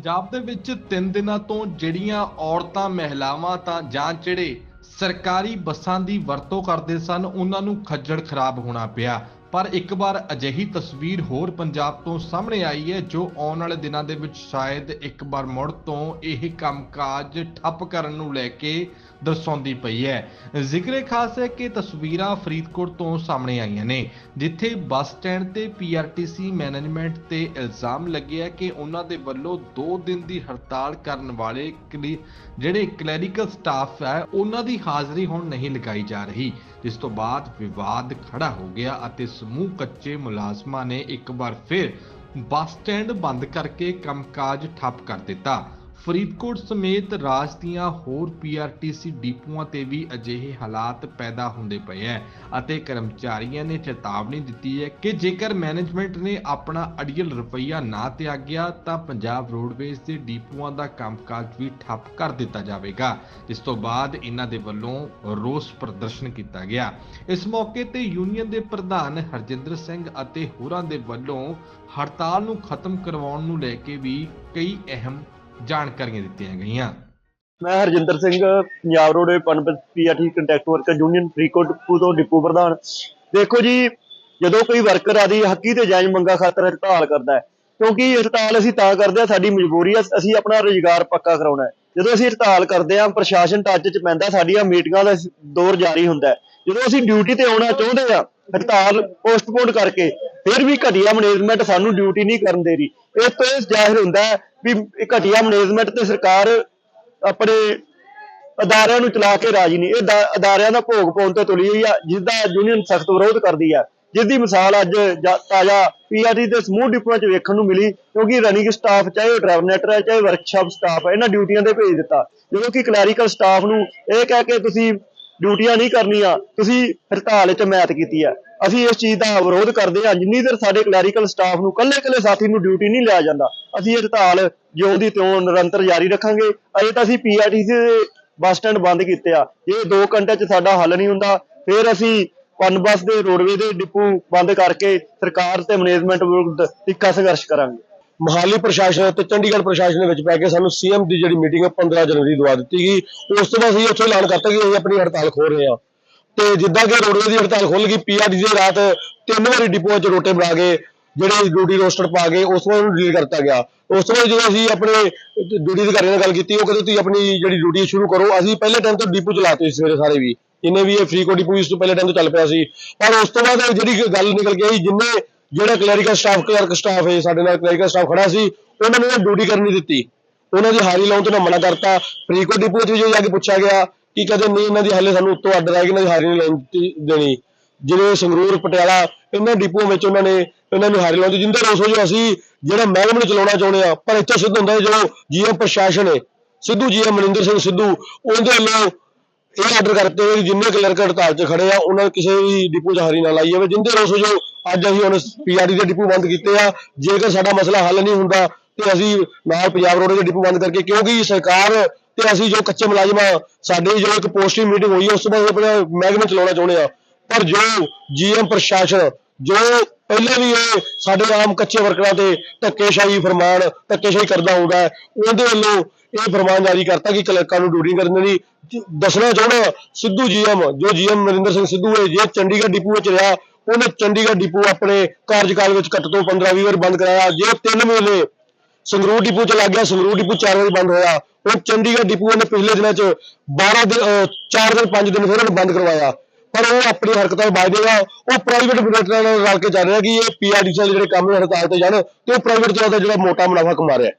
ਪੰਜਾਬ ਦੇ ਵਿੱਚ 3 ਦਿਨਾਂ ਤੋਂ ਜਿਹੜੀਆਂ ਔਰਤਾਂ, ਮਹਿਲਾਵਾਂ ਤਾਂ ਜਾਂ ਜਿਹੜੇ ਸਰਕਾਰੀ ਬੱਸਾਂ ਦੀ ਵਰਤੋਂ ਕਰਦੇ ਸਨ, ਉਹਨਾਂ ਨੂੰ ਖੱਜਲ ਖਰਾਬ ਹੋਣਾ ਪਿਆ। ਪਰ ਇੱਕ ਵਾਰ ਅਜਿਹੀ ਤਸਵੀਰ ਹੋਰ ਪੰਜਾਬ ਤੋਂ ਸਾਹਮਣੇ ਆਈ ਹੈ, ਜੋ ਆਉਣ ਵਾਲੇ ਦਿਨਾਂ ਦੇ ਵਿੱਚ ਸ਼ਾਇਦ ਇੱਕ ਵਾਰ ਮੁੜ ਤੋਂ ਇਹ ਕੰਮਕਾਜ ਠੱਪ ਕਰਨ ਨੂੰ ਲੈ ਕੇ ਦਰਸਾਉਂਦੀ ਪਈ ਹੈ। ਜ਼ਿਕਰੇ ਖਾਸ ਹੈ ਕਿ ਤਸਵੀਰਾਂ ਫਰੀਦਕੋਟ ਤੋਂ ਸਾਹਮਣੇ ਆਈਆਂ ਨੇ, ਜਿੱਥੇ ਬੱਸ ਸਟੈਂਡ ਤੇ ਪੀਆਰਟੀਸੀ ਮੈਨੇਜਮੈਂਟ ਤੇ ਇਲਜ਼ਾਮ ਲੱਗਿਆ ਕਿ ਉਹਨਾਂ ਦੇ ਵੱਲੋਂ 2 ਦਿਨ ਦੀ ਹੜਤਾਲ ਕਰਨ ਵਾਲੇ ਕਲੀ- ਜਿਹੜੇ ਕਲੈਰੀਕਲ ਸਟਾਫ ਹੈ, ਉਹਨਾਂ ਦੀ ਹਾਜ਼ਰੀ ਹੁਣ ਨਹੀਂ ਲਗਾਈ ਜਾ ਰਹੀ। ਜਿਸ ਤੋਂ ਬਾਅਦ ਵਿਵਾਦ ਖੜਾ ਹੋ ਗਿਆ ਅਤੇ ਸਮੂਹ ਕੱਚੇ ਮੁਲਾਜ਼ਮਾਂ ਨੇ ਇੱਕ ਵਾਰ ਫਿਰ ਬੱਸ ਸਟੈਂਡ ਬੰਦ ਕਰਕੇ ਕੰਮਕਾਜ ਠੱਪ ਕਰ ਦਿੱਤਾ। ਫਰੀਦਕੋਟ ਸਮੇਤ ਰਾਜ ਦੀਆਂ ਹੋਰ ਪੀਆਰਟੀਸੀ ਡਿਪੂਆਂ ਤੇ ਵੀ ਅਜਿਹੇ ਹਾਲਾਤ ਪੈਦਾ ਹੁੰਦੇ ਪਏ ਹੈ ਅਤੇ ਕਰਮਚਾਰੀਆਂ ਨੇ ਚੇਤਾਵਨੀ ਦਿੱਤੀ ਹੈ ਕਿ ਜੇਕਰ ਮੈਨੇਜਮੈਂਟ ਨੇ ਆਪਣਾ ਅੜੀਅਲ ਰੁਪਈਆ ਨਾ ਤਿਆਗਿਆ ਤਾਂ ਪੰਜਾਬ ਰੋਡਵੇਜ਼ ਦੇ ਡਿਪੂਆਂ ਦਾ ਕੰਮਕਾਜ ਵੀ ਠੱਪ ਕਰ ਦਿੱਤਾ ਜਾਵੇਗਾ ਇਸ ਤੋਂ ਬਾਅਦ ਇਹਨਾਂ ਦੇ ਵੱਲੋਂ ਰੋਸ ਪ੍ਰਦਰਸ਼ਨ ਕੀਤਾ ਗਿਆ। ਇਸ ਮੌਕੇ ਤੇ ਯੂਨੀਅਨ ਦੇ ਪ੍ਰਧਾਨ ਹਰਜਿੰਦਰ ਸਿੰਘ ਅਤੇ ਹੋਰਾਂ ਦੇ ਵੱਲੋਂ ਹੜਤਾਲ ਨੂੰ ਖਤਮ ਕਰਵਾਉਣ ਨੂੰ ਲੈ ਕੇ ਵੀ ਕਈ ਅਹਿਮ ਜਾਣਕਾਰੀਆਂ ਦਿੱਤੀਆਂ ਗਈਆਂ। ਮੈਂ Harjinder Singh, Punjab road ਪਨਬਤ PRT contact worker union Faridkot ਤੋਂ ਡਿਪੂ ਪ੍ਰਧਾਨ। ਦੇਖੋ ਜੀ, ਜਦੋਂ ਕੋਈ ਵਰਕਰ ਆਦੀ ਹੱਕੀ ਤੇ ਜਾਇਜ਼ ਮੰਗਾ ਖਾਤਰ ਹੜਤਾਲ ਕਰਦਾ ਹੈ, ਕਿਉਂਕਿ ਹੜਤਾਲ ਅਸੀਂ ਤਾਂ ਕਰਦੇ ਆ ਸਾਡੀ ਮਜਬੂਰੀ ਆ ਅਸੀਂ ਆਪਣਾ ਰੁਜ਼ਗਾਰ ਪੱਕਾ ਕਰਾਉਣਾ ਹੈ। ਜਦੋਂ ਅਸੀਂ ਹੜਤਾਲ ਕਰਦੇ ਆ ਪ੍ਰਸ਼ਾਸਨ ਟੱਚ 'ਚ ਪੈਂਦਾ, ਸਾਡੀਆਂ ਮੀਟਿੰਗਾਂ ਦਾ ਦੌਰ ਜਾਰੀ ਹੁੰਦਾ ਜਦੋਂ ਅਸੀਂ ਡਿਊਟੀ ਤੇ ਆਉਣਾ ਚਾਹੁੰਦੇ ਆ ਹੜਤਾਲ ਪੋਸਟਪੋਨ ਕਰਕੇ ਫਿਰ ਵੀ ਘਟੀਆ ਮੈਨੇਜਮੈਂਟ ਸਾਨੂੰ ਡਿਊਟੀ ਨਹੀਂ ਕਰਨ ਦੇ ਰਹੀ। ਇਸ ਤੋਂ ਇਹ ਜ਼ਾਹਿਰ ਹੁੰਦਾ ਹੈ ਵੀ ਇਹ ਘਟੀਆ ਮੈਨੇਜਮੈਂਟ ਤੇ ਸਰਕਾਰ ਆਪਣੇ ਅਦਾਰਿਆਂ ਨੂੰ ਚਲਾ ਕੇ ਰਾਜੀ ਨਹੀਂ। ਇਹ ਅਦਾਰਿਆਂ ਦਾ ਭੋਗ ਪਾਉਣ ਤੇ ਤੁਲੀ ਹੋਈ ਆ ਜਿਸ ਦਾ ਯੂਨੀਅਨ ਸਖਤ ਵਿਰੋਧ ਕਰਦੀ ਆ। ਜਿਸ ਦੀ ਮਿਸਾਲ ਅੱਜ ਜਾ- ਤਾਜ਼ਾ ਪੀਆਰਟੀ ਦੇ ਸਮੂਹ ਡਿਪੂਆਂ 'ਚ ਵੇਖਣ ਨੂੰ ਮਿਲੀ, ਕਿਉਂਕਿ ਰਨਿੰਗ ਸਟਾਫ ਚਾਹੇ ਉਹ ਡਰਾਈਵਰ ਹੈ ਚਾਹੇ ਵਰਕਸ਼ਾਪ ਸਟਾਫ ਹੈ ਇਹਨਾਂ ਡਿਊਟੀਆਂ ਤੇ ਭੇਜ ਦਿੱਤਾ। ਜਦੋਂ ਕਿ ਕਲੈਰੀਕਲ ਸਟਾਫ ਨੂੰ ਇਹ ਕਹਿ ਕੇ ਤੁਸੀਂ ਡਿਊਟੀਆਂ ਨਹੀਂ ਕਰਨੀਆਂ, ਤੁਸੀਂ ਹੜਤਾਲ 'ਚ ਮੈਤ ਕੀਤੀ ਆ ਅਸੀਂ ਇਸ ਚੀਜ਼ ਦਾ ਵਿਰੋਧ ਕਰਦੇ ਹਾਂ, ਜਿੰਨੀ ਦੇਰ ਸਾਡੇ ਕਲੈਰੀਕਲ ਸਟਾਫ ਨੂੰ ਕੱਲੇ-ਕੱਲੇ ਸਾਥੀ ਨੂੰ ਡਿਊਟੀ ਨਹੀਂ ਲਿਆ ਜਾਂਦਾ, ਅਸੀਂ ਇਹ ਹੜਤਾਲ ਜਿਉਂ ਦੀ ਤਿਉਂ ਨਿਰੰਤਰ ਜਾਰੀ ਰੱਖਾਂਗੇ। ਅਜੇ ਤਾਂ ਅਸੀਂ ਪੀਆਰਟੀਸੀ ਦੇ ਬੱਸ ਸਟੈਂਡ ਬੰਦ ਕੀਤੇ ਆ। ਇਹ 2 ਘੰਟੇ 'ਚ ਸਾਡਾ ਹੱਲ ਨਹੀਂ ਹੁੰਦਾ। ਫਿਰ ਅਸੀਂ ਪਨ ਬੱਸ ਦੇ ਰੋਡਵੇ ਦੇ ਡਿਪੂ ਬੰਦ ਕਰਕੇ ਸਰਕਾਰ ਤੇ ਮੈਨੇਜਮੈਂਟ ਵਿਰੁੱਧ ਤਿੱਖਾ ਸੰਘਰਸ਼ ਕਰਾਂਗੇ। ਮਹਾਲੀ ਪ੍ਰਸ਼ਾਸਨ ਅਤੇ ਚੰਡੀਗੜ੍ਹ ਪ੍ਰਸ਼ਾਸਨ ਦੇ ਵਿੱਚ ਪੈ ਕੇ ਸਾਨੂੰ ਸੀਐਮ ਦੀ ਜਿਹੜੀ ਮੀਟਿੰਗ ਹੈ 15 ਜਨਵਰੀ ਦਵਾ ਦਿੱਤੀ ਗਈ। ਉਸ ਤੋਂ ਬਾਅਦ ਅਸੀਂ ਉੱਥੇ ਐਲਾਨ ਕਰਤਾ ਕਿ ਅਸੀਂ ਆਪਣੀ ਹੜਤਾਲ ਖੋਲ ਰਹੇ ਹਾਂ। ਤੇ ਜਿੱਦਾਂ ਕਿ ਰੋਡਵੇ ਦੀ ਹੜਤਾਲ ਖੁੱਲ ਗਈ, ਪੀਆਰਡੀ ਦੀ ਰਾਤ ਤਿੰਨ ਵਾਰੀ ਡਿਪੂਆਂ 'ਚ ਰੋਟੇ ਬਣਾ ਕੇ, ਜਿਹੜੇ ਡਿਊਟੀ ਰੋਸਟਰ ਪਾ ਕੇ, ਉਸ ਤੋਂ ਉਹਨੂੰ ਡਿਲੀਟ ਕਰਤਾ ਗਿਆ। ਉਸ ਤੋਂ ਬਾਅਦ ਜਦੋਂ ਅਸੀਂ ਆਪਣੇ ਡਿਊਟੀ ਅਧਿਕਾਰੀਆਂ ਨਾਲ ਗੱਲ ਕੀਤੀ, ਉਹ ਕਹਿੰਦੇ ਤੁਸੀਂ ਆਪਣੀ ਜਿਹੜੀ ਡਿਊਟੀ ਸ਼ੁਰੂ ਕਰੋ। ਅਸੀਂ ਪਹਿਲੇ ਟਾਈਮ ਤੋਂ ਡਿਪੂ ਚਲਾਤੇ ਸੀ ਸਵੇਰੇ ਸਾਰੇ ਵੀ। ਜਿੰਨੇ ਵੀ ਇਹ ਫਰੀਕੋ ਡਿਪੂ ਇਸ ਤੋਂ ਪਹਿਲੇ ਟਾਈਮ ਤੋਂ ਚੱਲ ਪਿਆ ਸੀ। ਪਰ ਉਸ ਤੋਂ ਬਾਅਦ ਜਿਹੜੀ ਗੱਲ ਨਿਕਲ ਕੇ ਆਈ, ਜਿੰਨੇ ਜਿਹੜਾ ਕਲੈਰੀਕਲ ਸਟਾਫ ਕਲਰਕ ਸਟਾਫ ਹੈ ਸਾਡੇ ਨਾਲ ਕਲੈਰੀਕਲ ਸਟਾਫ ਖੜਾ ਸੀ, ਉਹਨਾਂ ਨੇ ਡਿਊਟੀ ਕਰਨ ਦਿੱਤੀ। ਉਹਨਾਂ ਦੀ ਹਾਜ਼ਰੀ ਲਾਉਣ ਤੋਂ ਨਾ ਮਨਾ ਕਰਤਾ। ਫਰੀਦਕੋਟ ਡਿਪੂ ਵਿੱਚ ਜਾ ਕੇ ਪੁੱਛਿਆ ਗਿਆ ਕਿ ਕਦੇ ਨਹੀਂ, ਇਹਨਾਂ ਦੀ ਹਾਲੇ ਸਾਨੂੰ ਉੱਤੋਂ ਆਰਡਰ ਆਇਆ ਕਿ ਇਹਨਾਂ ਦੀ ਹਾਜ਼ਰੀ ਨਹੀਂ ਲਾਉਣ ਦਿੱਤੀ- ਦੇਣੀ। ਜਿਵੇਂ ਸੰਗਰੂਰ, ਪਟਿਆਲਾ, ਇਹਨਾਂ ਡਿਪੂ ਵਿੱਚ ਉਹਨਾਂ ਨੇ, ਇਹਨਾਂ ਨੂੰ ਹਾਜ਼ਰੀ ਲਾਉਂਦੀ ਜਿੰਦੇ ਰੋਸ ਜੋ ਅਸੀਂ ਜਿਹੜਾ ਮਹਿਕਮੇ ਨੂੰ ਚਲਾਉਣਾ ਚਾਹੁੰਦੇ ਆ। ਪਰ ਇੱਥੇ ਸਿੱਧ ਹੁੰਦਾ ਹੈ ਜੋ ਜੀਐਮ ਪ੍ਰਸ਼ਾਸਨ ਹੈ, ਸਿੱਧੂ ਜੀਐਮ ਮਨਿੰਦਰ ਸਿੰਘ ਸਿੱਧੂ, ਉਹਦੇ ਵੱਲੋਂ ਇਹ ਆਰਡਰ ਕਰਤੇ ਹੋਏ ਜਿੰਨੇ ਕਲਰਕ ਹੜਤਾਲ 'ਚ ਖੜੇ ਆ, ਉਹਨਾਂ ਨੂੰ ਕਿਸੇ ਵੀ ਡਿਪੂ 'ਚ ਹਾਜ਼ਰੀ ਨਾ ਲਾਈ ਜਾਵੇ ਜਿੰਦੇ ਰੋਸ ਜੋ ਅੱਜ ਅਸੀਂ ਹੁਣ ਪੀਆਰਡੀ ਦੇ ਡਿਪੂ ਬੰਦ ਕੀਤੇ ਆ। ਜੇਕਰ ਸਾਡਾ ਮਸਲਾ ਹੱਲ ਨਹੀਂ ਹੁੰਦਾ, ਤੇ ਅਸੀਂ ਨਾਲ ਪੰਜਾਬ ਰੋਡ ਦੇ ਡਿਪੂ ਬੰਦ ਕਰਕੇ, ਕਿਉਂਕਿ ਸਰਕਾਰ ਤੇ ਅਸੀਂ ਜੋ ਕੱਚੇ ਮੁਲਾਜ਼ਮਾਂ ਸਾਡੇ ਜੋ ਇੱਕ ਪੋਸਟਿੰਗ ਮੀਟਿੰਗ ਹੋਈ ਹੈ ਉਸ ਤੋਂ ਬਾਅਦ ਅਸੀਂ ਆਪਣਾ ਮਹਿਕਮੇ ਚਲਾਉਣਾ ਚਾਹੁੰਦੇ ਆ। ਪਰ ਜੋ ਜੀਐਮ ਪ੍ਰਸ਼ਾਸਨ ਜੋ ਪਹਿਲੇ ਵੀ ਇਹ ਸਾਡੇ ਆਮ ਕੱਚੇ ਵਰਕਰਾਂ ਤੇ ਧੱਕੇਸ਼ਾਹੀ ਫਰਮਾਨ, ਧੱਕੇਸ਼ਾਹੀ ਕਰਦਾ ਹੁੰਦਾ ਹੈ, ਉਹਦੇ ਵੱਲੋਂ ਇਹ ਫਰਮਾਨ ਜਾਰੀ ਕਰਤਾ ਕਿ ਕਲਰਕਾਂ ਨੂੰ ਡਿਊਟੀ ਕਰਨ ਦੀ ਦੱਸਣਾ ਚਾਹੁੰਦਾ ਸਿੱਧੂ ਜੀਐਮ, ਜੋ ਜੀਐਮ ਨਰਿੰਦਰ ਸਿੰਘ ਸਿੱਧੂ ਹੈ, ਜੇ ਚੰਡੀਗੜ੍ਹ ਡਿਪੂ ਵਿੱਚ ਰਿਹਾ, ਉਹਨੇ ਚੰਡੀਗੜ੍ਹ ਡਿਪੂ ਆਪਣੇ ਕਾਰਜਕਾਲ ਵਿੱਚ ਘੱਟ ਤੋਂ 15-20 ਵਾਰ ਬੰਦ ਕਰਾਇਆ, ਜੇ ਤਿੰਨ ਮਹੀਨੇ ਸੰਗਰੂਰ ਡਿਪੂ ਚ ਲੱਗ ਗਿਆ, ਸੰਗਰੂਰ ਡਿਪੂ 4 ਵਾਰੀ ਬੰਦ ਹੋਇਆ, ਹੁਣ ਚੰਡੀਗੜ੍ਹ ਡਿਪੂ ਨੇ ਪਿਛਲੇ ਦਿਨਾਂ ਚ 12 ਦਿਨ 4 ਦਿਨ 5 ਦਿਨ ਫਿਰ ਉਹਨੇ ਬੰਦ ਕਰਵਾਇਆ। ਪਰ ਉਹ ਆਪਣੀ ਹਰਕਤਾਂ ਨੂੰ ਬਾਜ ਉਹ ਪ੍ਰਾਈਵੇਟ ਬਿਜ਼ਨਸਮੈਨਾਂ ਨਾਲ ਰਲ ਕੇ ਚੱਲ ਰਿਹਾ ਕਿ ਇਹ ਪੀਆਰਡੀਸੀ ਜਿਹੜੇ ਕੰਮ ਹੜਤਾਲ ਤੇ ਜਾਣ ਤੇ ਉਹ ਪ੍ਰਾਈਵੇਟ ਤੋਂ ਜਿਹੜਾ ਮੋਟਾ ਮੁਨਾਫਾ ਕਮਾ ਰਿਹਾ।